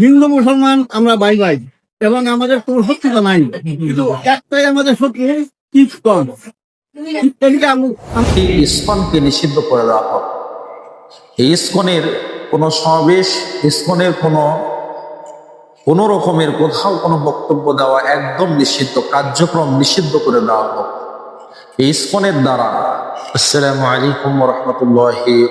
হিন্দু মুসলমান আমরা bye bye. এবং আমাদের কোনো শত্রুতা নাই। কিন্তু একটাই আমাদের শত্রু ইস্কন। ইস্কনকে নিষিদ্ধ করে দেওয়া হোক। এই ইস্কনের কোনো সমাবেশ, ইস্কনের কোনো কোনো রকমের কোথাও কোনো বক্তব্য দেওয়া একদম নিষিদ্ধ, কার্যক্রম নিষিদ্ধ করে দেওয়া হোক। এই ইস্কনের দ্বারা আসসালামু আলাইকুম রহমতুল্লাহি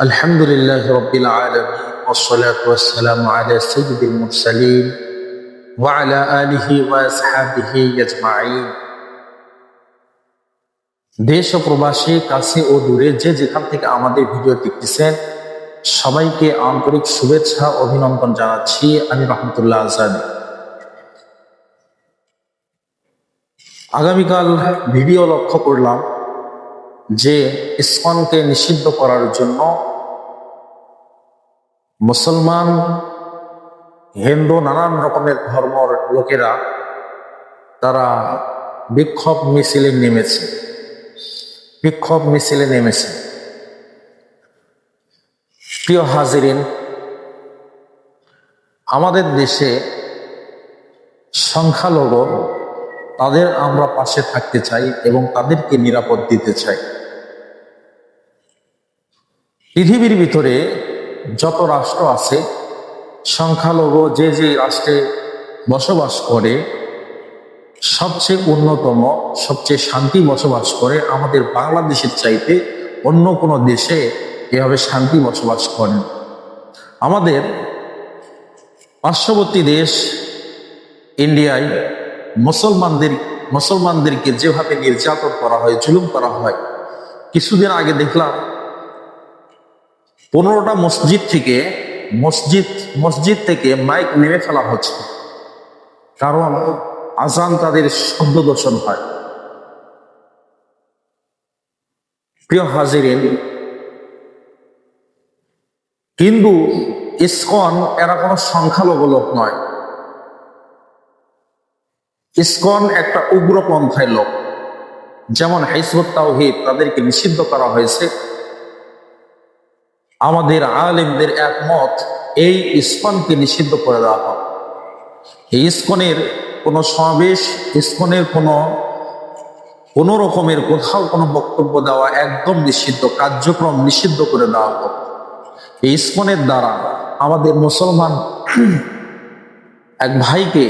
الحمد لله رب العالمين والصلاة والسلام على سيد المرسلين وعلى آله وأصحابه أجمعين দেশ ও প্রবাসী কাছে ও দূরে যে যেখান থেকে আমাদের ভিডিও দেখতেছেন সবাইকে আন্তরিক শুভেচ্ছা ও অভিনন্দন জানাচ্ছি আমি রহমতুল্লাহ আজাদ আগামীকাল ভিডিও লক্ষ্য করলাম যে ইসকনকে নিষিদ্ধ করার জন্য মুসলমান, হিন্দু, নানান রকমের ধর্মর লোকেরা তারা বিক্ষোভ মিছিলে নেমেছে। বিক্ষোভ মিছিলে নেমেছে। প্রিয় হাজিরিন, আমাদের দেশে সংখ্যালঘু তাদের আমরা পাশে থাকতে চাই এবং তাদেরকে নিরাপদ দিতে চাই। পৃথিবীর ভিতরে যত রাষ্ট্র আছে, সংখ্যালঘু যে যে রাষ্ট্রে বসবাস করে, সবচেয়ে অন্যতম সবচেয়ে শান্তি বসবাস করে, আমাদের বাংলাদেশের চাইতে অন্য কোনো দেশে এভাবে শান্তি বসবাস করেন। আমাদের পার্শ্ববর্তী দেশ ইন্ডিয়ায় মুসলমানদের, মুসলমানদেরকে যেভাবে নির্যাতন করা হয়, জুলুম করা হয়, কিছুদিন আগে দেখলাম পনেরোটা মসজিদ থেকে মসজিদ মসজিদ থেকে মাইক নেমে ফেলা হচ্ছে। কারণ আজান তাদের শব্দ দর্শন হয়। প্রিয় হাজিরিন, হিন্দু, ইস্কন, এরা কোনো সংখ্যালঘু লোক নয়। ইস্কন একটা উগ্রপন্থায় লোক। যেমন হাইসবত তাওহিদ তাদেরকে নিষিদ্ধ করা হয়েছে। আমাদের আলেমদের একমত, এই ইসকনকে নিষিদ্ধ করে দেওয়া হয় এই ইসকনের কোনো সমাবেশ, ইসকনের কোনো কোনো রকমের কোথাও কোনো বক্তব্য দেওয়া একদম নিষিদ্ধ, কার্যক্রম নিষিদ্ধ করে দেওয়া হোক। এই ইসকনের দ্বারা আমাদের মুসলমান এক ভাইকে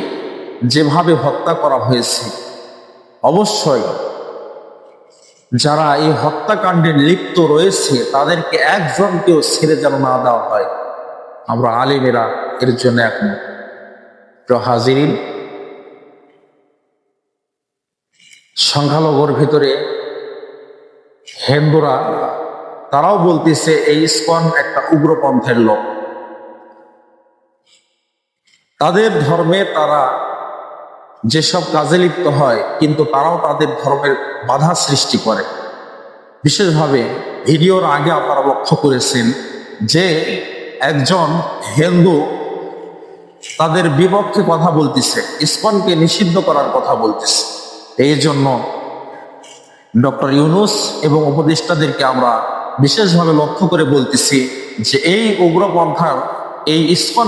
যেভাবে হত্যা করা হয়েছে, অবশ্যই যারা এই হত্যাকাণ্ডে লিপ্ত রয়েছে, তাদেরকে একজনকেও ছেড়ে যেন না দেওয়া হয়। আমরা আলিমেরা এর জন্য এখন হাজিরিন, সংখ্যালঘুর ভিতরে হিন্দুরা, তারাও বলতেছে এই ইস্কন একটা উগ্রপন্থের লোক। তাদের ধর্মে তারা যেসব কাজে লিপ্ত হয়, কিন্তু তারাও তাদের ধর্মের বাধা সৃষ্টি করে। বিশেষভাবে ভিডিওর আগে আপনারা লক্ষ্য করেছেন যে একজন হিন্দু তাদের বিপক্ষে কথা বলতেছে, ইস্কনকে নিষিদ্ধ করার কথা বলতেছে। এই জন্য ডক্টর ইউনুস এবং উপদেষ্টাদেরকে আমরা বিশেষভাবে লক্ষ্য করে বলতেছি যে এই উগ্রপন্থার, এই ইস্কন